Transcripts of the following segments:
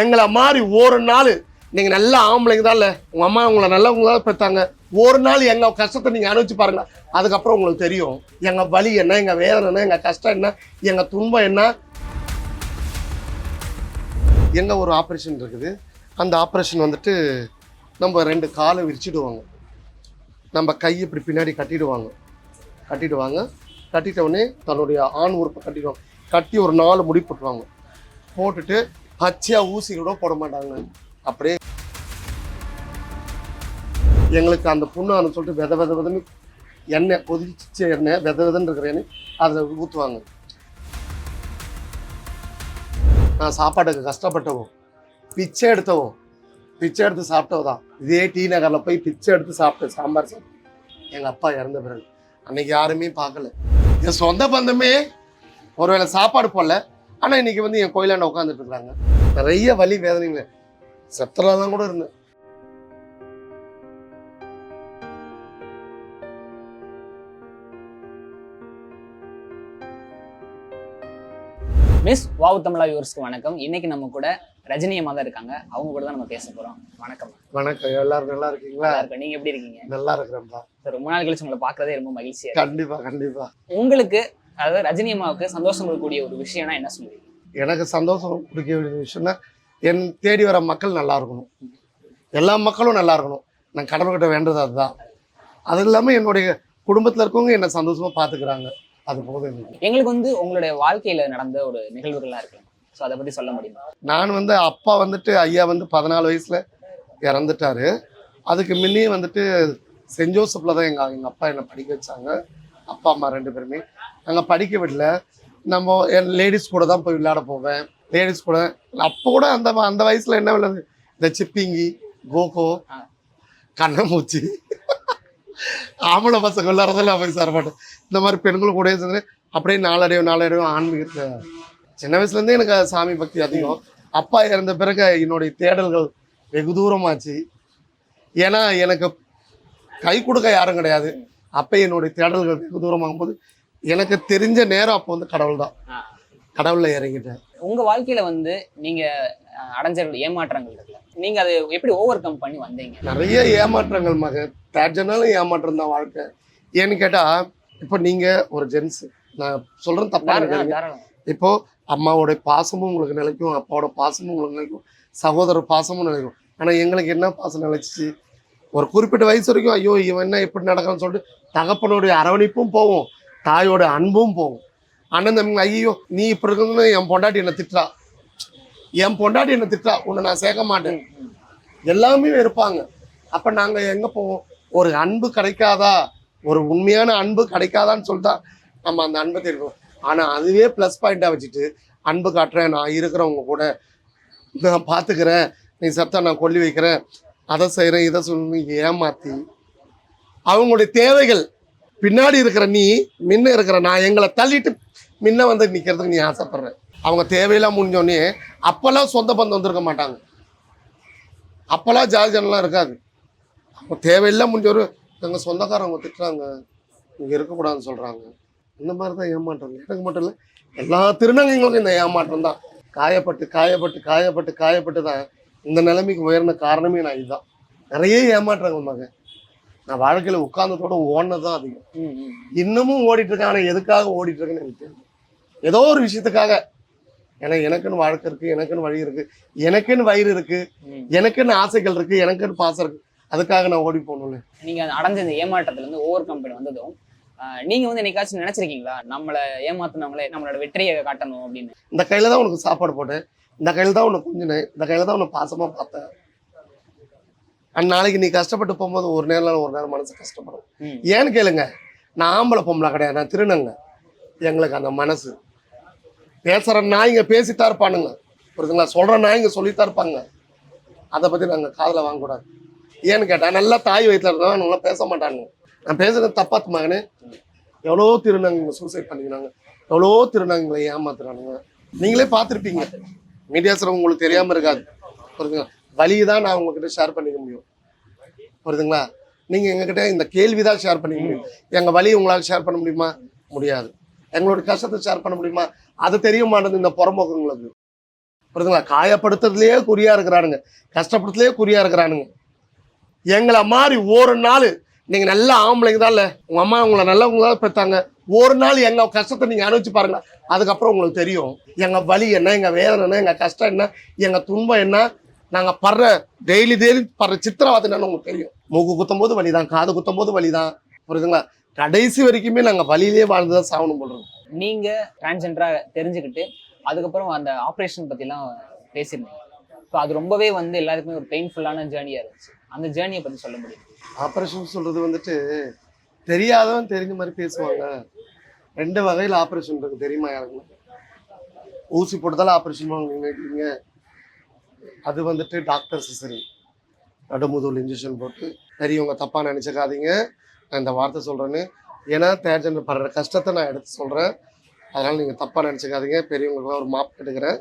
எங்களை மாதிரி ஒரு நாள் நீங்கள் நல்ல ஆம்பளைங்க தான் இல்லை. உங்கள் அம்மா உங்களை நல்லவங்க தான் பெற்றாங்க ஒரு நாள் எங்கள் கஷ்டத்தை நீங்கள் அனுபவிச்சு பாருங்க. அதுக்கப்புறம் உங்களுக்கு தெரியும். எங்கள் வலி என்ன எங்கள் வேதனை என்ன எங்கள் கஷ்டம் என்ன எங்கள் துன்பம் என்ன. எங்கே ஒரு ஆப்ரேஷன் இருக்குது. அந்த ஆப்ரேஷன் வந்துட்டு நம்ம ரெண்டு காலை விரிச்சிடுவாங்க. நம்ம கை இப்படி பின்னாடி கட்டிடுவாங்க. கட்டிடுவாங்க. கட்டிட்ட உடனே தன்னுடைய ஆண் உறுப்பை கட்டிடுவாங்க. கட்டி ஒரு நாலு முடி போட்டுருவாங்க. போட்டுட்டு பச்சையாக ஊசி கூட போட மாட்டாங்க. அப்படியே எங்களுக்கு அந்த புண்ணான்னு சொல்லிட்டு வித வித விதன்னு எண்ணெய் கொதிச்ச எண்ணெய் வித விதன்னு இருக்கிற எண்ணெய் அதில் ஊற்றுவாங்க நான் சாப்பாட்டுக்கு கஷ்டப்பட்டவோ பிச்சை எடுத்தவோ பிச்சை எடுத்து சாப்பிட்டவோ தான். இதே டி நகரில் போய் பிச்சை எடுத்து சாப்பிட்டேன் சாம்பார் சாப்பிட்டு. எங்கள் அப்பா இறந்த பிறகு. அன்னைக்கு யாருமே பார்க்கல. என் சொந்த பந்தமே ஒருவேளை சாப்பாடு போடல. ஆனால் இன்னைக்கு வந்து என் கோயிலாண்ட உட்காந்துட்டு இருக்காங்க நிறைய வலி வேதனைங்க. செத்தலாம் தான் கூட இருந்தேன். மிஸ் வாவு தமிழா வியூவர்ஸ்க்கு வணக்கம். இன்னைக்கு நம்ம கூட ரஜினி அம்மா தான் இருக்காங்க. அவங்க கூட தான் நம்ம பேச போறோம். வணக்கம். வணக்கம். எல்லாரும் நல்லா இருக்கீங்களா? இருக்கோம். நீங்க எப்படி இருக்கீங்க? நல்லா இருக்கிறேன்ப்பா. ரொம்ப நாள் கழிச்சு உங்களை பார்க்கறதே ரொம்ப மகிழ்ச்சியா இருக்கு. கண்டிப்பா கண்டிப்பா. உங்களுக்கு அதாவது ரஜினி அம்மாவுக்கு சந்தோஷம் கொடுக்கக்கூடிய ஒரு விஷயம்னா என்ன சொல்லுவீங்க? எனக்கு சந்தோஷம் கொடுக்க வேண்டிய விஷயம்னா என் தேடி வர மக்கள் நல்லா இருக்கணும். எல்லா மக்களும் நல்லா இருக்கணும். நான் கடவுள்கிட்ட வேண்டது அதுதான். அது இல்லாமல் என்னுடைய குடும்பத்தில் இருக்கவங்க என்னை சந்தோஷமா பார்த்துக்கிறாங்க அது போதும் எங்களுக்கு வந்து உங்களுடைய வாழ்க்கையில நடந்த ஒரு நிகழ்வுகள்லாம் இருக்கு ஸோ அதை பத்தி சொல்ல முடியுமா? நான் வந்து அப்பா வந்துட்டு ஐயா வந்து பதினாலு வயசுல இறந்துட்டாரு. அதுக்கு முன்னே வந்துட்டு சென்ட் ஜோசப்ல தான் எங்கள் எங்கள் அப்பா என்னை படிக்க வச்சாங்க. அப்பா அம்மா ரெண்டு பேருமே. நாங்கள் படிக்க விடல. நம்ம லேடிஸ் கூட தான் போய் விளையாட போவேன். லேடிஸ் கூட. அப்போ கூட அந்த அந்த வயசுல என்ன விளையாடு இந்த சிப்பிங்கி கோகோ. கண்ணமூச்சி. ஆம்பளை பசங்க விளையாடுறதெல்லாம் போய் சாரமாட்டேன் இந்த மாதிரி பெண்கள் கூட சேர்ந்து அப்படியே நாளடைவு நாளடைவு ஆன்மீகத்தை சின்ன வயசுலேருந்தே எனக்கு சாமி பக்தி அதிகம். அப்பா இறந்த பிறகு என்னுடைய தேடல்கள் வெகு தூரமாச்சு. ஏன்னா எனக்கு கை கொடுக்க யாரும் கிடையாது. அப்போ என்னுடைய தேடல்கள் வெகு தூரமாகும் போது எனக்கு தெரிஞ்ச நேரம் அப்போ வந்து கடவுள் தான். கடவுளில் இறங்கிட்டேன். உங்க வாழ்க்கையில வந்து நீங்க அஹ், அடைஞ்ச ஏமாற்றங்கள் இருக்குல்ல? நீங்க அதை எப்படி ஓவர் கம் பண்ணி வந்தீங்க? நிறைய ஏமாற்றங்கள் மக தேர்ஜனாலும் ஏமாற்றம் தான் வாழ்க்கை. ஏன்னு கேட்டால் இப்போ நீங்கள் ஒரு ஜென்ஸ் நான் சொல்கிறேன் தப்பா தாராளம், நினைக்காதீங்க. தாராளம். இப்போ அம்மாவோட பாசமும் உங்களுக்கு நிலைக்கும் அப்பாவோட பாசமும் உங்களுக்கு நிலைக்கும் சகோதரர் பாசமும் நிலைக்கும். ஆனால் எங்களுக்கு என்ன பாசம் நிலைச்சிச்சு? ஒரு குறிப்பிட்ட வயசு வரைக்கும் ஐயோ இவன் என்ன எப்படி நடக்கான்னு சொல்லிட்டு தகப்பனுடைய அரவணைப்பும் போகும் தாயோட அன்பும் போகும் அண்ணன் தம்பி ஐயோ நீ இப்படி இருக்கணும்னு என் பொண்டாட்டி என்னை திட்டுறா. என் பொண்டாட்டி என்னை திட்டுறா. உன்னை நான் சேர்க்க மாட்டேன். எல்லாமே இருப்பாங்க. அப்போ நாங்கள் எங்கே போவோம்? ஒரு அன்பு கிடைக்காதா? ஒரு உண்மையான அன்பு கிடைக்காதான்னு சொல்லிட்டா நம்ம அந்த அன்பை தெரியும் ஆனால் அதுவே ப்ளஸ் பாயிண்டாக வச்சுட்டு அன்பு காட்டுறேன். நான் இருக்கிறவங்க கூட நான் பார்த்துக்கிறேன் நீ சத்தா நான் கொல்லி வைக்கிறேன். அதை செய்கிறேன் இதை சொல்லி ஏமாற்றி அவங்களுடைய தேவைகள் பின்னாடி இருக்கிற நீ முன்ன இருக்கிற நான் எங்களை தள்ளிட்டு முன்ன வந்து நிற்கிறதுக்கு நீ ஆசைப்படுறேன் அவங்க தேவையெல்லாம் முடிஞ்சோடனே அப்போல்லாம் சொந்த பந்தம் வந்திருக்க மாட்டாங்க. அப்போல்லாம் ஜாதி இருக்காது. அப்போ தேவையெல்லாம் முடிஞ்சவர் எங்கள் சொந்தக்காரங்க திட்டுறாங்க. இங்கே இருக்கக்கூடாதுன்னு சொல்கிறாங்க இந்த மாதிரி தான் ஏமாற்றம். எனக்கு மட்டும் இல்லை எல்லா திருநங்கைகளுக்கும் இந்த ஏமாற்றம் தான். காயப்பட்டு காயப்பட்டு காயப்பட்டு காயப்பட்டு தான். இந்த நிலைமைக்கு உயர்ந்த காரணமே நான் இதுதான். நிறைய ஏமாற்றங்கள் மகன். நான் வாழ்க்கையில் உட்கார்ந்ததோட ஓடினது தான் அதிகம். இன்னமும் ஓடிட்டு இருக்கேன் ஆனால் எதுக்காக ஓடிட்டு இருக்கேன்னு எனக்கு தெரியல. ஏதோ ஒரு விஷயத்துக்காக. ஏன்னா எனக்குன்னு வாழ்க்கை இருக்கு எனக்குன்னு வழி இருக்கு எனக்குன்னு வயிறு இருக்கு. எனக்குன்னு ஆசைகள் இருக்கு எனக்குன்னு பாசம் இருக்கு. அதுக்காக நான் ஓடி போகணும்ல. நீங்க அடைஞ்ச இந்த ஏமாற்றத்துல இருந்து ஓவர் கம்பெனி வந்ததும் நீங்க வந்து என்னைக்காச்சும் நினைச்சிருக்கீங்களா? நம்மள ஏமாத்துனவங்களே நம்மளோட வெற்றியை காட்டணும் அப்படின்னு. இந்த கையில தான் உனக்கு சாப்பாடு போட்டேன். இந்த கையில தான் உனக்கு குஞ்சினேன். இந்த கையில தான் உன்னை பாசமா பார்த்தேன். அண்ட் நாளைக்கு நீ கஷ்டப்பட்டு போகும்போது ஒரு நேரம் ஒரு நேரம் மனசு கஷ்டப்படும். ஏன்னு கேளுங்க நான் ஆம்பளை பொம்பளை கிடையாது நான் திருநங்க எங்களுக்கு அந்த மனசு. பேசுற நாய்ங்க பேசித்தான் இருப்பானுங்க. புரியுதுங்களா சொல்ற நாய்ங்க சொல்லித்தான் இருப்பாங்க. அதை பத்தி நாங்க காதுல வாங்கக்கூடாது. ஏன்னு கேட்டா நல்லா தாய் வயிற்றுல இருந்தா நல்லா பேச மாட்டானுங்க நான் பேசுறது தப்பாத்து மகனே. எவ்வளோ திருநங்கைங்க சூசைட் பண்ணிக்கிறாங்க எவ்வளோ திருநங்கைகளை ஏமாத்துறானுங்க. நீங்களே பார்த்துருப்பீங்க. மீடியாஸில் உங்களுக்கு தெரியாம இருக்காது. புரியுதுங்களா வழியை தான் நான் உங்ககிட்ட ஷேர் பண்ணிக்க முடியும். புரியுதுங்களா? நீங்கள் எங்ககிட்ட இந்த கேள்வி தான் ஷேர் பண்ணிக்க முடியும். எங்கள் வழியை உங்களால் ஷேர் பண்ண முடியுமா? முடியாது. எங்களோட கஷ்டத்தை ஷேர் பண்ண முடியுமா? அது தெரிய மாட்டேங்குது இந்த புறம்போக்குங்களுக்கு. புரியுதுங்களா? காயப்படுத்துறதுலேயே குறியாக இருக்கிறானுங்க. கஷ்டப்படுத்துலேயே குறியாக இருக்கிறானுங்க. எங்களை மாதிரி ஒரு நாள் நீங்கள் நல்ல ஆம்பளைங்க தான் இல்லை. உங்கள் அம்மா உங்களை நல்லவங்க தான் பெற்றாங்க ஒரு நாள் எங்கள் கஷ்டத்தை நீங்கள் அனுபவிச்சு பாருங்க. அதுக்கப்புறம் உங்களுக்கு தெரியும். எங்கள் வலி என்ன? எங்கள் வேதனை என்ன? எங்கள் கஷ்டம் என்ன? எங்கள் துன்பம் என்ன? நாங்க படுற டெய்லி டெய்லி படுற சித்திரவாதம் என்னன்னு உங்களுக்கு தெரியும். மூக்கு குத்தும் போது வலிதான் காது குத்தும் போது வலிதான். புரியுதுங்களா? கடைசி வரைக்குமே நாங்க வலியிலே வாழ்ந்துதான் சாகணும் போடுறோம் நீங்க டிரான்ஸ்ஜெண்டரா தெரிஞ்சுக்கிட்டு அதுக்கப்புறம் அந்த ஆப்ரேஷன் பத்திலாம் பேசியிருந்தீங்க ஸோ அது ரொம்பவே வந்து எல்லாருக்குமே ஒரு பெயின்ஃபுல்லான ஜேர்னியா இருந்துச்சு. அந்த ஜேர்னியை பத்தி சொல்ல முடியும்? ஆப்ரேஷன் சொல்றது வந்துட்டு தெரியாதவன் தெரிஞ்ச மாதிரி பேசுவாங்க. ரெண்டு வகையில் ஆப்ரேஷன் இருக்கு தெரியுமா யாருக்குன்னா ஊசி போட்டதால ஆப்ரேஷன் நினைக்கிறீங்க அது வந்துட்டு டாக்டர் சிசரி நடுமுதல் இன்ஜெக்ஷன் போட்டு பெரியவங்க தப்பாக நினச்சிக்காதீங்க. நான் இந்த வார்த்தை சொல்கிறேன்னு ஏன்னா தேர்ஜன் படுற கஷ்டத்தை நான் எடுத்து சொல்கிறேன் அதனால் நீங்கள் தப்பாக நினச்சிக்காதீங்க. பெரியவங்களுக்கு ஒரு மாப் எடுக்கிறேன்.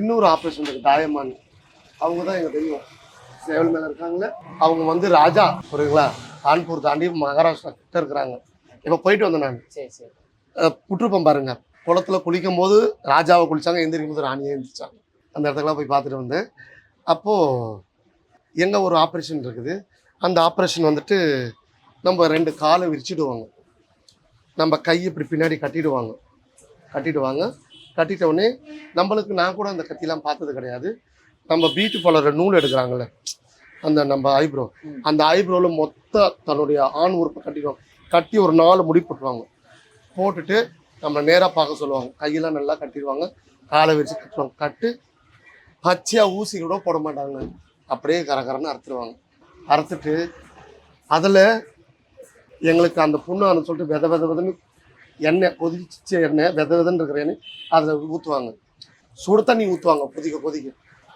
இன்னொரு ஆப்ரேஷன் இருக்குது தாயம்மான். அவங்க தான் எங்களுக்கு தெரியும் சேவல் மேலே இருக்காங்களே அவங்க வந்து ராஜா புரியுங்களா கான்பூர் தாண்டி மகாராஷ்டிரா கிட்ட இருக்கிறாங்க. இப்போ போயிட்டு வந்தேன் நான். சரி சரி. புற்றுப்பம் பாருங்க. குளத்துல குளிக்கும் போது ராஜாவை குளிச்சாங்க எந்திரிக்கும் போது ராணியை எந்திரிச்சாங்க. அந்த இடத்துக்கெல்லாம் போய் பார்த்துட்டு வந்தேன் அப்போது எங்கே ஒரு ஆப்ரேஷன் இருக்குது. அந்த ஆப்ரேஷன் வந்துட்டு நம்ம ரெண்டு காலை விரிச்சிடுவாங்க. நம்ம கை இப்படி பின்னாடி கட்டிடுவாங்க. கட்டிடுவாங்க. கட்டிட்டவுடனே நம்மளுக்கு நான் கூட அந்த கத்திலாம் பார்த்தது கிடையாது. நம்ம பீட்டு பலர நூல் எடுக்கிறாங்கல்ல. அந்த நம்ம ஐப்ரோ அந்த ஐப்ரோவில் மொத்த தன்னுடைய ஆண் உறுப்பை கட்டிடுவாங்க. கட்டி ஒரு நாலு முடி போட்டுருவாங்க. போட்டுட்டு நம்மளை நேராக பார்க்க சொல்லுவாங்க. கையெல்லாம் நல்லா கட்டிடுவாங்க. காலை விரிச்சு கட்டுவாங்க. கட்டு பச்சையாக ஊசி கூட போட மாட்டாங்க. அப்படியே கரகரன்னு அறுத்துருவாங்க. அறுத்துட்டு அதில் எங்களுக்கு அந்த புண்ணு சொல்லிட்டு வித வித விதன்னு எண்ணெய் கொதிச்ச எண்ணெய் வித விதன்னு இருக்கிற எண்ணெய் அதில் ஊற்றுவாங்க சுடு தண்ணி ஊற்றுவாங்க கொதிக்க கொதிக்க.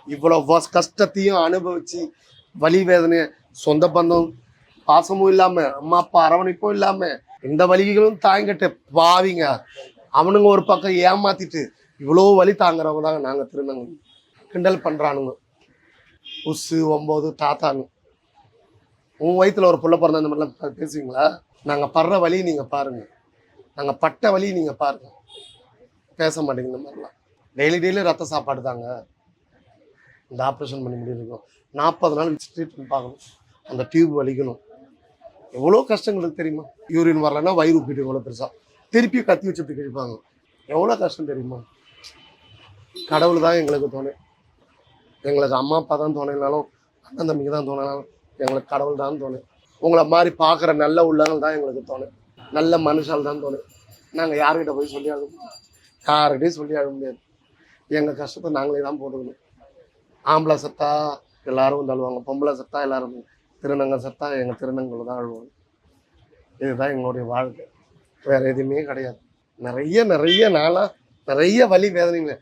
இவ்வளோ வஸ்- கஷ்டத்தையும் அனுபவித்து வலி வேதனையை சொந்த பந்தம் பாசமும் இல்லாமல் அம்மா அப்பா அரவணைப்பும் இல்லாமல் இந்த வலிகளும் தாங்கிட்டு பாவிங்க. அவனுங்க ஒரு பக்கம் ஏமாத்திட்டு இவ்வளோ வலி தாங்குறவங்க தாங்க நாங்கள் திருநங்கை கிண்டல் பண்ணுறானுங்க உசு ஒம்பது தாத்தானு உன் வயிற்றுல ஒரு புள்ள பிறந்த அந்த மாதிரிலாம் பேசுவீங்களா? நாங்கள் படுற வழியை நீங்கள் பாருங்கள் நாங்கள் பட்ட வழியை நீங்கள் பாருங்கள் பேச மாட்டேங்க இந்த மாதிரிலாம். டெய்லி டெய்லி ரத்த சாப்பாடு தாங்க. இந்த ஆப்ரேஷன் பண்ணி முடியிருக்கோம் நாற்பது நாள் ட்ரீட்மெண்ட் பார்க்கணும். அந்த டியூப் வலிக்கணும். எவ்வளோ கஷ்டங்களுக்கு தெரியுமா? யூரின் வரலன்னா வயிறு உப்பிட்டு எவ்வளோ பெருசாக திருப்பி கத்தி வச்சு இப்படி கழிப்பாங்க எவ்வளோ கஷ்டம் தெரியுமா? கடவுள் தான் எங்களுக்கு தோணும் எங்களுக்கு அம்மா அப்பா தான் துணைனாலும் அண்ணன் தம்பிக்கு தான் துணைனாலும் எங்களுக்கு கடவுள் தான் துணை. உங்களை மாதிரி பார்க்குற நல்ல உள்ளங்கள் தான் எங்களுக்கு துணை. நல்ல மனுஷால் தான் துணை. நாங்கள் யார்கிட்ட போய் சொல்லி அழ யார்கிட்டையும் சொல்லி அழ முடியாது. எங்கள் கஷ்டத்தை நாங்களே தான் போட்டுக்கணும். ஆம்பளை சத்தா எல்லாரும் வந்து அழுவாங்க. பொம்பளை சத்தா எல்லாரும் திருநங்க சத்தா எங்கள் திருநங்கையில் தான் அழுவாங்க. இதுதான் எங்களுடைய வாழ்க்கை. வேறு எதுவுமே கிடையாது. நிறைய நிறைய நாளாக நிறைய வலி வேதனைங்க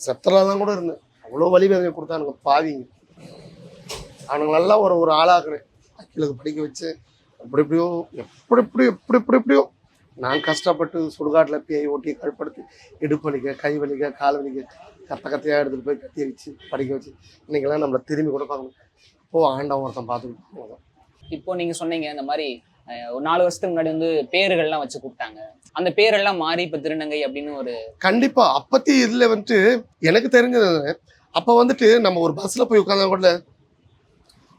செத்தலாம் கூட இருந்தேன். அவ்வளோ வலி வேதனை கொடுத்தானுங்க பாவிங்க. அவனுங்களெல்லாம் ஒரு ஒரு ஆளாக்குனேன் அக்கிலுக்கு படிக்க வச்சு எப்படி எப்படியோ எப்படி எப்படி எப்படி எப்படி எப்படியோ நான் கஷ்டப்பட்டு சுடுகாட்டில் பேய் ஓட்டி கழுப்படுத்தி இடுப்பு வலிக்க கை வலிக்க கால் வலிக்க கத்த கத்தையாக எடுத்துகிட்டு போய் கத்தி வச்சு படிக்க வச்சு இன்னைக்கெல்லாம் நம்மளை திரும்பி கூட பார்க்கணும். அப்போ ஆண்டவன் ஒருத்தன் பார்த்துக்கிட்டு போவான் இப்போ நீங்க சொன்னீங்க இந்த மாதிரி ஒரு நாலு வருஷத்துக்கு முன்னாடி வந்து பேர்கள்லாம் வச்சு கூப்பிட்டாங்க. அந்த பேரெல்லாம் மாறி இப்ப திருநங்கை அப்படின்னு ஒரு கண்டிப்பா அப்பத்தி இதுல வந்துட்டு எனக்கு தெரிஞ்சது அப்போ வந்துட்டு நம்ம ஒரு பஸ்ஸில் போய் உட்காந்தா கூட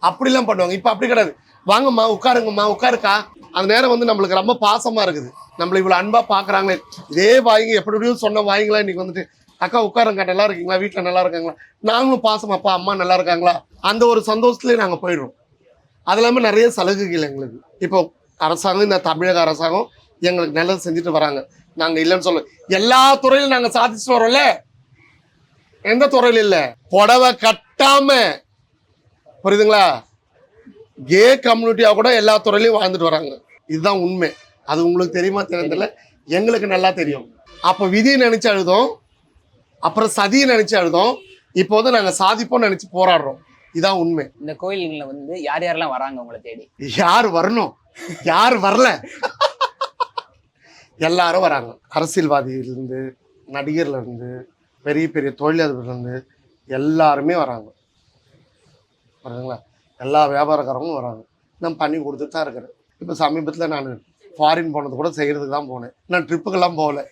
அப்படிலாம் பண்ணுவாங்க. இப்போ அப்படி கிடையாது. வாங்கம்மா உட்காருங்கம்மா உட்காருக்கா? அந்த நேரம் வந்து நம்மளுக்கு ரொம்ப பாசமாக இருக்குது. நம்மள இவ்வளோ அன்பாக பார்க்குறாங்களே இதே வாய்ங்க எப்படி எப்படியும் சொன்ன வாய்ங்களா இன்றைக்கி வந்துட்டு அக்கா உட்காருங்க நல்லா இருக்கீங்களா? வீட்டில் நல்லா இருக்காங்களா? நாங்களும் பாசமாப்பா அம்மா நல்லா இருக்காங்களா? அந்த ஒரு சந்தோஷத்துலேயே நாங்கள் போயிடுறோம். அது இல்லாமல் நிறைய சலுகைகள் எங்களுக்கு. இப்போ அரசாங்கம் இந்த தமிழக அரசாங்கம் எங்களுக்கு நல்லது செஞ்சுட்டு வராங்க. நாங்கள் இல்லைன்னு சொல்ல எல்லா துறையிலும் நாங்கள் சாதிச்சுட்டு வரோம்ல. எந்த துறையில இல்ல? புடவை கட்டாம புரியுதுங்களா? கே கம்யூனிட்டியா கூட எல்லா துறையிலையும் வாழ்ந்துட்டு வராங்க. இதுதான் உண்மை. அது உங்களுக்கு தெரியுமா தெரியல எங்களுக்கு நல்லா தெரியும். அப்ப விதியை நினைச்சு அழுதோம். அப்புறம் சதியை நினைச்சு அழுதோம். இப்போ வந்து நாங்க சாதிப்போம் நினைச்சு போராடுறோம். இதான் உண்மை. இந்த கோயில்களில் வந்து யார் யாரெல்லாம் வராங்க உங்களை தேடி? யார் வரணும்? யார் வரல? எல்லாரும் வராங்க. அரசியல்வாதியில இருந்து நடிகர்ல இருந்து பெரிய பெரிய தொழிலதிபர்ல இருந்து எல்லாருமே வராங்க. புரியுதுங்களா எல்லா வியாபாரக்காரங்களும் வராங்க. நான் பண்ணி கொடுத்துட்டு தான் இருக்கிறேன். இப்போ சமீபத்தில் நான் ஃபாரின் போனது கூட செய்கிறதுக்கு தான் போனேன். நான் ட்ரிப்புக்கெல்லாம் போகல.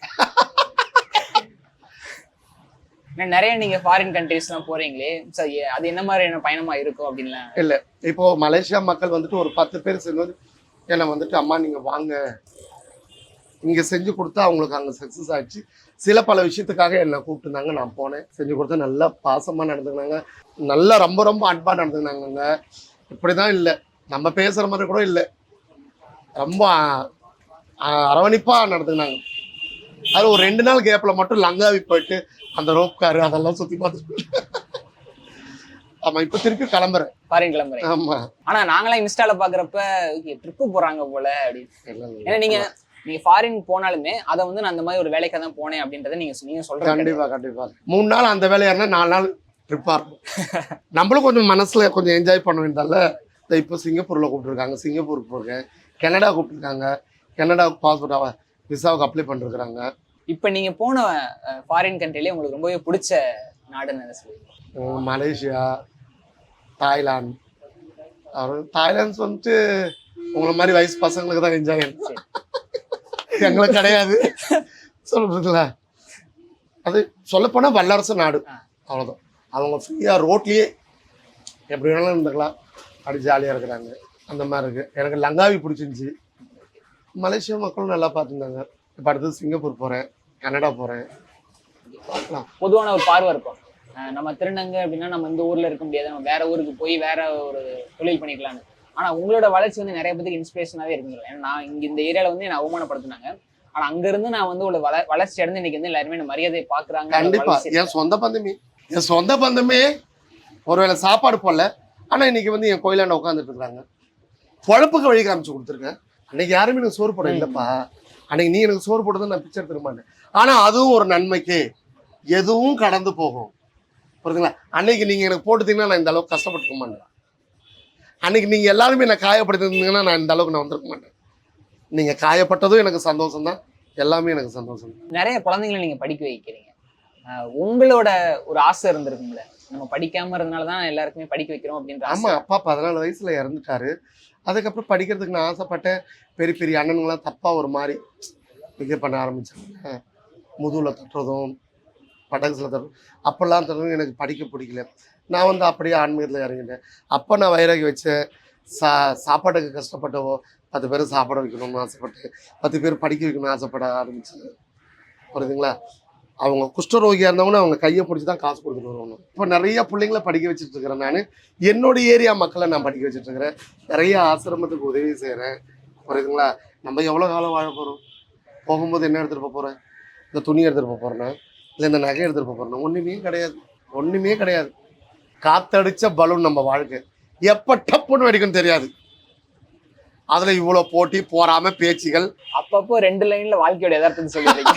நிறைய நீங்க ஃபாரின் கண்ட்ரீஸ்லாம் போறீங்களே. So எ- அது என்ன மாதிரியான பயணமா இருக்கும் அப்படின்லாம்? இல்லை. இப்போ மலேசியா மக்கள் வந்துட்டு ஒரு பத்து பேர் சேர்ந்து என்னை வந்துட்டு அம்மா நீங்க வாங்க. இங்க செஞ்சு கொடுத்தா அவங்களுக்கு அங்க சக்சஸ் ஆயிடுச்சு. சில பல விஷயத்துக்காக என்னை கூப்பிட்டுருந்தாங்க. நான் போனேன். செஞ்சு கொடுத்தா நல்லா பாசமா நடந்துக்கினாங்க. நல்லா ரொம்ப ரொம்ப அன்பா நடந்துக்கினாங்க இப்படிதான் இல்லை. நம்ம பேசுற மாதிரி கூட இல்லை. ரொம்ப அ- அ- அரவணைப்பா நடந்துக்கினாங்க. அது ஒரு ரெண்டு நாள் கேப்ல மட்டும் லங்காவி போயிட்டு அந்த ரோப் காரு அதெல்லாம் சுத்தி பார்த்துட்டு. ஆமா இப்ப திருப்பி கிளம்புறேன். ஃபாரின் கிளம்புறேன். ஆமா. ஆனா நாங்களாம் இன்ஸ்டால பாக்குறப்ப ட்ரிப்பு போறாங்க போல அப்படின்னு. ஏன்னா நீங்க நீங்க ஃபாரின் போனாலுமே அதை வந்து நான் அந்த மாதிரி ஒரு வேலைக்காக தான் போனேன் அப்படின்றத நீங்க நீங்க சொல்றீங்க. கண்டிப்பா கண்டிப்பா. மூணு நாள் அந்த வேலையா இருந்தா நாலு நாள் ட்ரிப்பா இருக்கும். நம்மளும் கொஞ்சம் மனசுல கொஞ்சம் என்ஜாய் பண்ண வேண்டியதால இப்போ சிங்கப்பூர்ல கூப்பிட்டுருக்காங்க சிங்கப்பூருக்கு போயிருக்கேன் கனடா கூப்பிட்டுருக்காங்க. கனடாவுக்கு பாஸ்போர்ட் விசாவுக்கு அப்ளை பண்ணிருக்காங்க இப்ப நீங்க போன ஃபாரின் கண்ட்ரிலே உங்களுக்கு ரொம்பவே பிடிச்ச நாடுன்னு என்ன சொல்லுவீங்க? Malaysia Thailand. அப்புறம் தாய்லாந்து வந்துட்டு உங்களை மாதிரி வயசு பசங்களுக்கு தான் என்ஜாய் எங்களுக்கு கிடையாது. சொல்றதுல அது சொல்லப்போனா வல்லரசு நாடு. ஆ. அவ்வளவுதான். அவங்க ஃப்ரீயா ரோட்லயே எப்படி வேணாலும் இருந்துக்கலாம். அப்படி ஜாலியா இருக்கிறாங்க. அந்த மாதிரி இருக்கு. எனக்கு லங்காவி பிடிச்சிருந்துச்சி. மலேசியா மக்களும் நல்லா பார்த்துருந்தாங்க. இப்போ அடுத்தது சிங்கப்பூர் போறேன். கனடா போறேன். பார்க்கலாம். பொதுவான ஒரு பார்வை இருக்கும். நம்ம திருநங்கை அப்படின்னா நம்ம இந்த ஊர்ல இருக்க முடியாது. நம்ம வேற ஊருக்கு போய் வேற ஒரு தொழில் பண்ணிக்கலாம்னு. ஆனா உங்களோட வளர்ச்சி வந்து நிறைய பேருக்கு இன்ஸ்பிரேஷனாவே இருக்குங்க ஏன்னா நான் இங்க இந்த ஏரியால வந்து என்ன அவமானப்படுத்தினாங்க. ஆனா அங்க இருந்து நான் வந்து ஒரு வள வளர்ச்சி அடைந்து இன்னைக்கு வந்து எல்லாருமே என்ன மரியாதை பாக்குறாங்க கண்டிப்பா. என் சொந்த பந்தமே என் சொந்த பந்தமே ஒருவேளை சாப்பாடு போடல. ஆனா இன்னைக்கு வந்து என் கோயிலாண்ட உட்காந்துட்டு இருக்காங்க. பொழப்புக்கு வழி காமிச்சு கொடுத்துருக்கேன். அன்னைக்கு யாருமே எனக்கு சோறு போட இல்லப்பா. அன்னைக்கு நீ எனக்கு சோறு போடுறது நான் பிக்சர் தர மாட்டேன். ஆனா அதுவும் ஒரு நன்மைக்கு எதுவும் கடந்து போகும். புரியுதுங்களா? அன்னைக்கு நீங்க எனக்கு போட்டுத்தீங்கன்னா நான் இந்த அளவுக்கு கஷ்டப்பட்டுக்க மாட்டேன். அன்னைக்கு நீங்க எல்லாருமே நான் காயப்படுத்திருந்தீங்கன்னா நான் இந்த அளவுக்கு நான் வந்திருக்க மாட்டேன். நீங்க காயப்பட்டதும் எனக்கு சந்தோஷம் தான் எல்லாமே எனக்கு சந்தோஷம் தான். நிறைய குழந்தைங்களை நீங்க படிக்க வைக்கிறீங்க. உங்களோட ஒரு ஆசை இருந்திருக்கும்ல. நம்ம படிக்காம இருந்தனால தான் எல்லாருக்குமே படிக்க வைக்கிறோம் அப்படின்ற ஆமா ஆசை அப்பா பதினாலு வயசுல இறந்துட்டாரு. அதுக்கப்புறம் படிக்கிறதுக்கு நான் ஆசைப்பட்டேன். பெரிய பெரிய அண்ணனுங்களாம் தப்பா ஒரு மாதிரி பிகேப் பண்ண ஆரம்பிச்சாங்க. முதுகுல தட்டுறதும் படகுல தட்டுறதும் அப்பெல்லாம் தட்டுறதும் எனக்கு படிக்க பிடிக்கல. நான் வந்து அப்படியே ஆன்மீகத்தில் இறங்கிட்டேன். அப்போ நான் வைராகி வச்சேன் சா சாப்பாட்டுக்கு கஷ்டப்பட்டவோ பத்து பேர் சாப்பாடு வைக்கணும்னு ஆசைப்பட்டு பத்து பேர் படிக்க வைக்கணும்னு ஆசைப்பட ஆரம்பிச்சு புரியுதுங்களா? அவங்க குஷ்டரோகியாக இருந்தவங்க அவங்க கையை பிடிச்சி தான் காசு கொடுத்துட்டு வருவாங்க. இப்போ நிறைய பிள்ளைங்கள படிக்க வச்சுட்டு இருக்கிறேன் நான். என்னுடைய ஏரியா மக்களை நான் படிக்க வச்சுட்டு இருக்கிறேன். நிறைய ஆசிரமத்துக்கு உதவி செய்கிறேன் புரியுதுங்களா? நம்ம எவ்வளோ காலம் வாழ போகிறோம் போகும்போது என்ன எடுத்துகிட்டு போக போகிறேன் இந்த துணி எடுத்துகிட்டு போக போகிறேன்னா இல்லை இந்த நகை எடுத்துகிட்டு போக போகிறேன்னா ஒன்றுமே கிடையாது. ஒன்றுமே கிடையாது. காத்தடிச்ச பலூன் நம்ம வாழ்க்கை. எப்போ டப்புன்னு வெடிக்கும்னு தெரியாது. அதில் இவ்வளோ போட்டி போறாம பேச்சுகள். அப்பப்போ ரெண்டு லைன்ல வாழ்க்கையோட யதார்த்தத்தை சொல்லிடுறீங்க.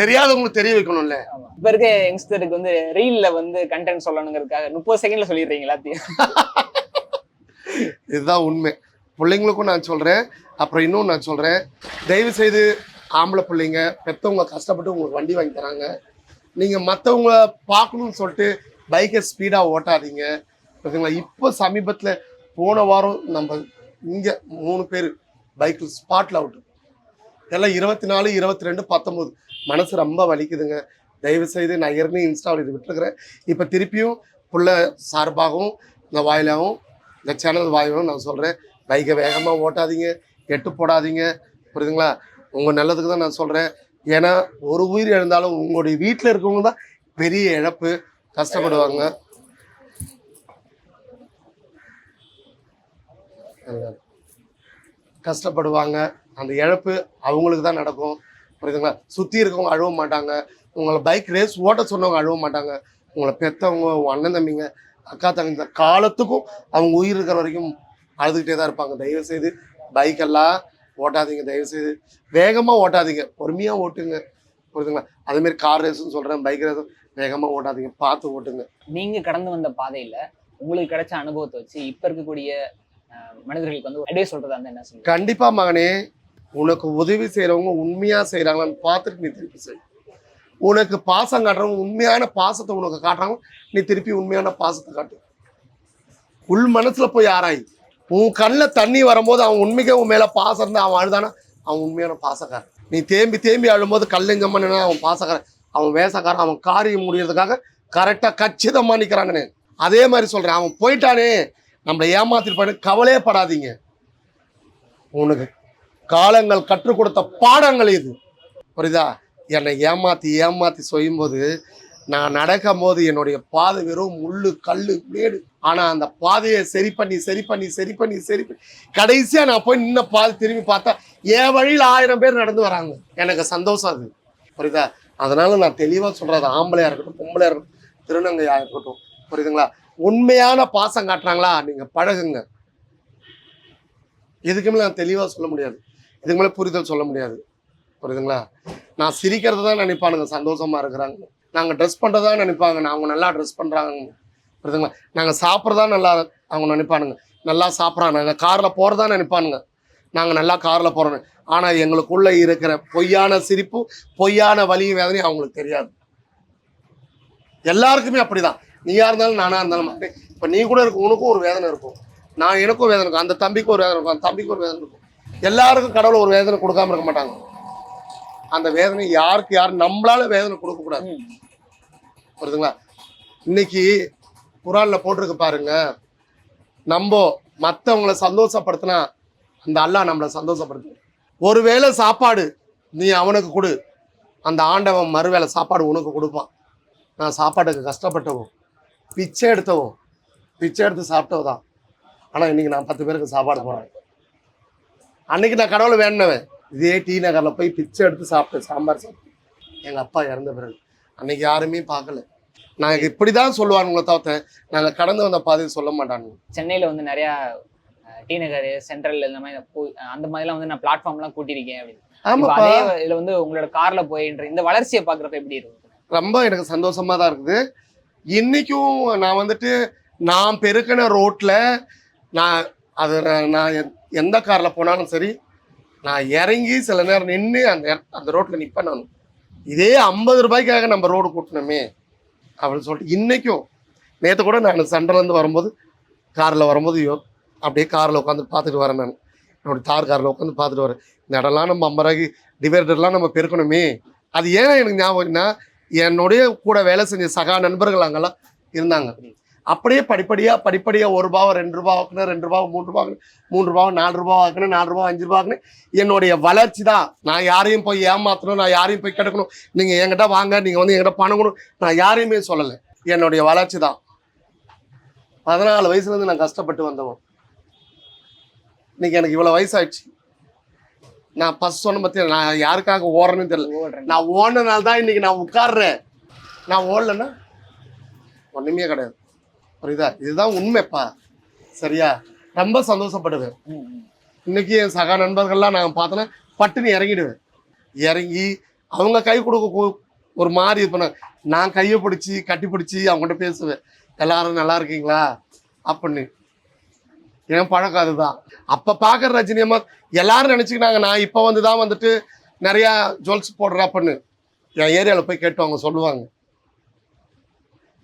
தெரியாதவங்களுக்கு தெரிய வைக்கணும்ல. இப்ப இருக்க யங்ஸ்டருக்கு வந்து ரீல்ல வந்து கண்டென்ட் சொல்லணுங்கிறதுக்காக முப்பது செகண்ட்ல சொல்லிடுறீங்க எல்லாத்தையும். இதுதான் உண்மை. பிள்ளைங்களுக்கும் நான் சொல்கிறேன் அப்புறம் இன்னும் நான் சொல்கிறேன் தயவு செய்து ஆம்பளை பிள்ளைங்க பெற்றவங்க கஷ்டப்பட்டு உங்களுக்கு வண்டி வாங்கி தராங்க. நீங்கள் மற்றவங்கள பார்க்கணும்னு சொல்லிட்டு பைக்கை ஸ்பீடாக ஓட்டாதீங்க. ஓகேங்களா இப்போ சமீபத்தில் போன வாரம் நம்ம இங்கே மூணு பேர் பைக்கில் ஸ்பாட்டில் அவுட் எல்லாம் இருபத்தி நாலு இருபத்தி ரெண்டு பத்தொம்போது மனசு ரொம்ப வலிக்குதுங்க. தயவு செய்து நான் ஏற்கனவே இன்ஸ்டாவில் இது விட்டுருக்குறேன். இப்போ திருப்பியும் புள்ள சார்பாகவும் இந்த வாயிலாகவும் இந்த சேனல் வாயிலாகவும் நான் சொல்கிறேன் பைக்கை வேகமாக ஓட்டாதீங்க. கெட்டு போடாதீங்க. புரியுதுங்களா? உங்கள் நல்லதுக்கு தான் நான் சொல்கிறேன் ஏன்னா ஒரு உயிர் இழந்தாலும் உங்களுடைய வீட்டில் இருக்கவங்க தான் பெரிய இழப்பு கஷ்டப்படுவாங்க. கஷ்டப்படுவாங்க. அந்த இழப்பு அவங்களுக்கு தான் நடக்கும். புரியுதுங்களா? சுற்றி இருக்கவங்க அழுவ மாட்டாங்க. உங்களை பைக் ரேஸ் ஓட்ட சொன்னவங்க அழுவ மாட்டாங்க. உங்களை பெற்றவங்க அண்ணன் தம்பிங்க அக்கா தங்கச்சி காலத்துக்கும் அவங்க உயிர் இருக்கிற வரைக்கும் அழுதுகிட்டே தான் இருப்பாங்க. தயவு செய்து பைக்கெல்லாம் ஓட்டாதீங்க தயவு செய்து வேகமாக ஓட்டாதீங்க. பொறுமையாக ஓட்டுங்க. புரியுதுங்களா அதேமாரி கார் ரேஸ்னு சொல்கிறேன் பைக் ரேஸும் வேகமாக ஓட்டாதீங்க. பார்த்து ஓட்டுங்க. நீங்க கடந்து வந்த பாதையில உங்களுக்கு கிடைச்ச அனுபவத்தை வச்சு இப்ப இருக்கக்கூடிய மனிதர்களுக்கு வந்து அட்வைஸ் சொல்றதா இருந்தா என்ன சொல்லுங்க கண்டிப்பா மகனே உனக்கு உதவி செய்றவங்க உண்மையா செய்றாங்களான்னு பார்த்துட்டு நீ திருப்பி செய். உனக்கு பாசம் காட்டுறவங்க உண்மையான பாசத்தை உனக்கு காட்டுறாங்க. நீ திருப்பி உண்மையான பாசத்தை காட்டு. உள் மனசுல போய் ஆராய். உன் கண்ணில் தண்ணி வரும்போது அவன் உண்மைக்கே உன் மேலே பாசம் இருந்தால் அவன் அழுதானா அவன் உண்மையான பாசக்காரன். நீ தேம்பி தேம்பி அழும்போது கல்லெஞ்சம்மன்னா அவன் பாசக்காரன். அவன் வேசக்காரன் அவன் காரியம் முடியறதுக்காக கரெக்டாக கச்சிதமாக நிற்கிறாங்கன்னு அதே மாதிரி சொல்கிறேன் அவன் போயிட்டானே. நம்மளை ஏமாத்திருப்பானு கவலையே படாதீங்க உனக்கு காலங்கள் கற்றுக் கொடுத்த பாடங்கள் இது. புரியுதா? என்னை ஏமாத்தி ஏமாத்தி செய்யும்போது நான் நடக்கும் போது என்னுடைய பாதை வெறும் முள்ளு கல் மேடு ஆனா அந்த பாதையை சரி பண்ணி சரி பண்ணி சரி பண்ணி சரி பண்ணி கடைசியா நான் போய் நின்ன பாதை திரும்பி பார்த்தா என் வழியில் ஆயிரம் பேர் நடந்து வராங்க. எனக்கு சந்தோஷம் அது. புரியுதா? அதனால நான் தெளிவா சொல்றேன் ஆம்பளையாக ஆம்பளையா இருக்கட்டும் பொம்பளையா இருக்கட்டும் திருநங்கையா இருக்கட்டும். புரியுதுங்களா? உண்மையான பாசம் காட்டுறாங்களா? நீங்க பழகுங்க. எதுக்குமே நான் தெளிவா சொல்ல முடியாது. இதுக்கு மேலே புரிதல் சொல்ல முடியாது. புரியுதுங்களா? நான் சிரிக்கிறது தான் நினைப்பானுங்க சந்தோஷமா இருக்கிறாங்க. நாங்கள் ட்ரெஸ் பண்ணுறதா நினைப்பாங்க நான் அவங்க நல்லா ட்ரெஸ் பண்ணுறாங்க புரியுதுங்களா? நாங்கள் சாப்பிட்றதா நல்லா அவங்க நினைப்பானுங்க. நல்லா சாப்பிட்றாங்க. நாங்கள் காரில் போகிறதா நினைப்பானுங்க. நாங்கள் நல்லா காரில் போகிறோம் ஆனால் எங்களுக்குள்ள இருக்கிற பொய்யான சிரிப்பு பொய்யான வலியும் வேதனையும் அவங்களுக்கு தெரியாது. எல்லாருக்குமே அப்படிதான். நீயா இருந்தாலும் நானா இருந்தாலும் இப்போ நீ கூட இருக்கும் உனக்கும் ஒரு வேதனை இருக்கும். நான் எனக்கும் வேதனை இருக்கும். அந்த தம்பிக்கு ஒரு வேதனை இருக்கும். அந்த தம்பிக்கு ஒரு வேதனை இருக்கும். எல்லாருக்கும் கடவுள் ஒரு வேதனை கொடுக்காம இருக்க மாட்டாங்க. அந்த வேதனை யாருக்கு யார் நம்மளால வேதனை கொடுக்கக்கூடாது. புரியுதுங்களா? இன்னைக்கு குரான்ல போட்டிருக்கு பாருங்க. நம்ம மற்றவங்களை சந்தோஷப்படுத்தினா அந்த அல்லாஹ் நம்மளை சந்தோஷப்படுத்து ஒருவேளை சாப்பாடு நீ அவனுக்கு கொடு. அந்த ஆண்டவன் மறுவேளை சாப்பாடு உனக்கு கொடுப்பான். நான் சாப்பாட்டுக்கு கஷ்டப்பட்டவோ பிச்சை எடுத்தவோ பிச்சை எடுத்து சாப்பிட்டவோ தான். ஆனால் இன்றைக்கி நான் பத்து பேருக்கு சாப்பாடு போகிறேன் அன்னைக்கு நான் கடவுளை வேண்டினவன். இதே டி நகரில் போய் பிச்சை எடுத்து சாப்பிட்டேன். சாம்பார் சாப்பிட்டு எங்கள் அப்பா இறந்த பிறகு. அன்னைக்கு யாருமே பார்க்கல. நாங்கள் இப்படி தான் சொல்லுவானுங்களே தவிர்த்த நாங்கள் கடந்து வந்த பாதையை சொல்ல மாட்டானுங்க. சென்னையில வந்து நிறைய டி நகர் சென்ட்ரல் இந்த மாதிரி போய் அந்த மாதிரிலாம் வந்து நான் பிளாட்ஃபார்ம்லாம் கூட்டியிருக்கேன் அப்படின்னு. ஆமாப்பா. அதே இதுல வந்து உங்களோட கார்ல போயின்ற இந்த வளர்ச்சியை பாக்குறப்ப எப்படி இருக்கும் ரொம்ப எனக்கு சந்தோஷமா தான் இருக்குது. இன்னைக்கும் நான் வந்துட்டு நான் பெருக்கின ரோட்ல நான் அது நான் நான் எந்- எந்த காரில் போனாலும் சரி நான் இறங்கி சில நேரம் நின்று அந்த அந்த ரோட்டில் நிற்பேன் நான். இதே ஐம்பது ரூபாய்க்காக நம்ம ரோடு கூட்டணுமே அப்படின்னு சொல்லிட்டு இன்றைக்கும் நேற்று கூட நான் சென்டர்லேருந்து வரும்போது காரில் வரும்போது யோ அப்படியே காரில் உட்காந்து பார்த்துட்டு வரேன் நான். என்னோட தார் காரில் உட்காந்து பார்த்துட்டு வரேன். இந்த இடம்லாம் நம்ம அம்பராகி டிவைடர்லாம் நம்ம பெருக்கணுமே. அது ஏன் எனக்கு ஞாபகம்னா என்னுடைய கூட வேலை செஞ்ச சகா நண்பர்கள் அங்கெல்லாம் இருந்தாங்க. அப்படியே படிப்படியா படிப்படியா ஒரு ரூபாவை ரெண்டு ரூபா ஆக்கணும் ரெண்டு ரூபா மூணு ரூபா ஆக்கணும் மூணு ரூபா நாலு ரூபா ஆக்கணும் நாலு ரூபா அஞ்சு ரூபா ஆக்கணும் என்னுடைய வளர்ச்சி தான். நான் யாரையும் போய் ஏமாத்தணும் நான் யாரையும் போய் கெடுக்கணும். நீங்க என்கிட்ட வாங்க நீங்க வந்து என்கிட்ட பணம் நான் யாரையுமே சொல்லலை. என்னுடைய வளர்ச்சி தான். பதினாலு வயசுல இருந்து நான் கஷ்டப்பட்டு வந்தவன். இன்னைக்கு எனக்கு இவ்வளவு வயசாயிடுச்சு. நான் ஃபர்ஸ்ட் சொன்ன பத்தி நான் யாருக்காக ஓடுறேன்னு தெரியல. ஓடுறேன். நான் ஓடினால தான் இன்னைக்கு நான் உட்கார்றேன். நான் ஓடலன்னா ஒண்ணுமே கிடையாது. புரியுதா? இதுதான் உண்மைப்பா. சரியா? ரொம்ப சந்தோஷப்படுவேன். இன்னைக்கு என் சக நண்பர்கள்லாம் நாங்கள் பார்த்தோன்னா பட்டுன்னு இறங்கிடுவேன். இறங்கி அவங்க கை கொடுக்க ஒரு மாதிரி இது நான் கையை பிடிச்சி கட்டி பிடிச்சி அவங்ககிட்ட பேசுவேன். எல்லாரும் நல்லா இருக்கீங்களா? அப்படின்னு. என் பழக்கம் அதுதான். அப்போ பார்க்குற ரஜினி அம்மா எல்லாரும் நினச்சிக்கினாங்க நான் இப்போ வந்து தான் வந்துட்டு நிறையா ஜுவல்ஸ் போடுறேன் அப்படின்னு. என் ஏரியாவில் போய் கேட்டு அவங்க சொல்லுவாங்க.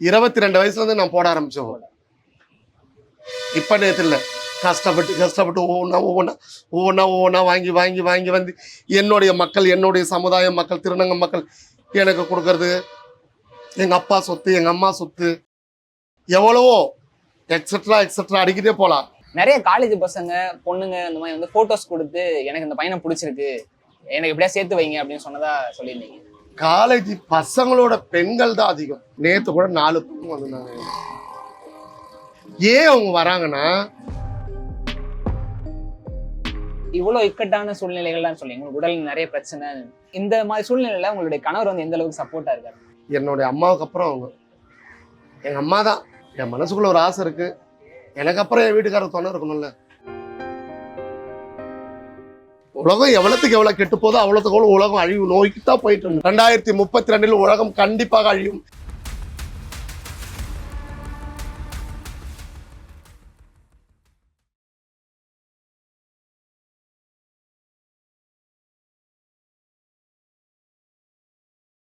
இருபத்தி ரெண்டு வயசுல இருந்து நான் போட ஆரம்பிச்சோம் இப்ப நேத்து இல்ல. கஷ்டப்பட்டு கஷ்டப்பட்டு ஒவ்வொன்றா ஒவ்வொன்றா ஒவ்வொன்றா ஒவ்வொன்றா வாங்கி வாங்கி வாங்கி வந்து என்னுடைய மக்கள் என்னுடைய சமுதாய மக்கள் திருநங்க மக்கள் எனக்கு கொடுக்கறது. எங்க அப்பா சொத்து எங்க அம்மா சொத்து. எவ்வளவோ எக்ஸெட்ரா எக்ஸெட்ரா அடிக்கிட்டே போலாம். நிறைய காலேஜ் பசங்க பொண்ணுங்க இந்த மாதிரி வந்து போட்டோஸ் கொடுத்து எனக்கு இந்த பையனை பிடிச்சிருக்கு. எனக்கு எப்படியா சேர்த்து வைங்க அப்படின்னு சொன்னதா சொல்லியிருந்தீங்க. காலேஜ் பசங்களோட பெண்கள் தான் அதிகம். நேத்து கூட நாலு பொண்ணு வந்திருந்தாங்க. ஏன் அவங்க வராங்கன்னா இவ்வளவு இக்கட்டான சூழ்நிலைகள்லாம் சொல்லி உங்களுக்கு உடல் நிறைய பிரச்சனை. இந்த மாதிரி சூழ்நிலையில உங்களுடைய கணவர் வந்து எந்த அளவுக்கு சப்போர்ட்டா இருக்காரு? என்னுடைய அம்மாவுக்கு அப்புறம் அவங்க. எங்க அம்மா தான். என் மனசுக்குள்ள ஒரு ஆசை இருக்கு. எனக்கு அப்புறம் என் வீட்டுக்காரர் துணை இருக்கணும்ல. உலகம் எவ்வளவுக்கு எவ்வளவு கெட்டு போதோ அவ்வளவுக்கு அவ்வளவு உலகம் அழிவு நோய்க்கு தான் போயிட்டு இருக்கு. ரெண்டாயிரத்தி முப்பத்தி ரெண்டில் உலகம் கண்டிப்பாக அழியும்.